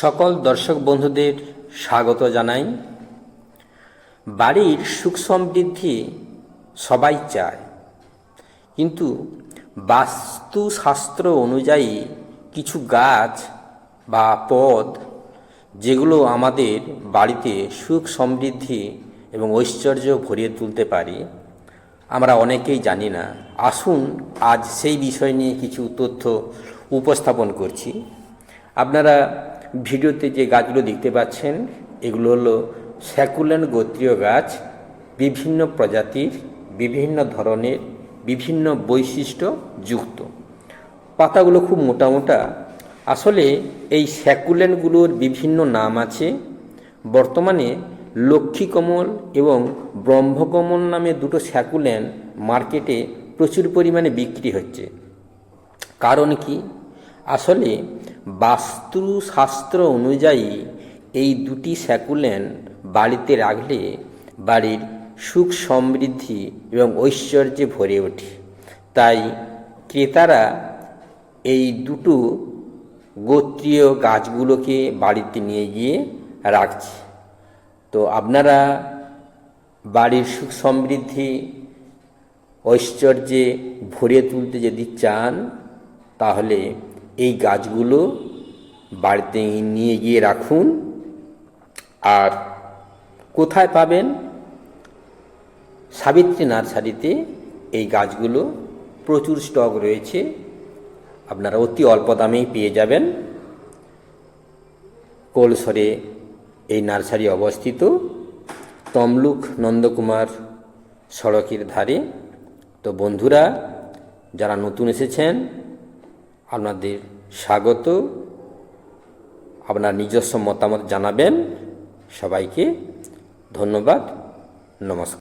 সকল দর্শক বন্ধুদের স্বাগত জানাই। বাড়ির সুখ সমৃদ্ধি সবাই চায়। কিন্তু বাস্তুশাস্ত্র অনুযায়ী কিছু গাছ বা পদ, যেগুলো আমাদের বাড়িতে সুখ সমৃদ্ধি এবং ঐশ্বর্য ভরিয়ে তুলতে পারি, আমরা অনেকেই জানি না। আসুন আজ সেই বিষয় নিয়ে কিছু তথ্য উপস্থাপন করছি। আপনারা ভিডিওতে যে গাছগুলো দেখতে পাচ্ছেন, এগুলো হলো স্যাকুলেন গোত্রীয় গাছ, বিভিন্ন প্রজাতির, বিভিন্ন ধরনের, বিভিন্ন বৈশিষ্ট্য যুক্ত। পাতাগুলো খুব মোটা মোটা। আসলে এই স্যাকুলেনগুলোর বিভিন্ন নাম আছে। বর্তমানে লক্ষ্মীকমল এবং ব্রহ্মকমল নামে দুটো স্যাকুলেন মার্কেটে প্রচুর পরিমাণে বিক্রি হচ্ছে। কারণ কি? আসলে বাস্তুশাস্ত্র অনুযায়ী এই দুটি স্যাকুলেন বাড়িতে রাখলে বাড়ির সুখ সমৃদ্ধি এবং ঐশ্বর্যে ভরে ওঠে। তাই ক্রেতারা এই দুটো গোত্রীয় গাছগুলোকে বাড়িতে নিয়ে গিয়ে রাখছে। তো আপনারা বাড়ির সুখ সমৃদ্ধি, ঐশ্বর্যে ভরে তুলতে যদি চান, তাহলে এই গাছগুলো বাড়িতে নিয়ে গিয়ে রাখুন। আর কোথায় পাবেন? সাবিত্রী নার্সারিতে এই গাছগুলো প্রচুর স্টক রয়েছে। আপনারা অতি অল্প দামেই পেয়ে যাবেন। কোলসরে এই নার্সারি অবস্থিত। তমলুক নন্দকুমার সড়কের ধারে। তো বন্ধুরা, যারা নতুন এসেছেন আপনাদের স্বাগত। আপনার নিজস্ব মতামত জানাবেন। সবাইকে ধন্যবাদ। নমস্কার।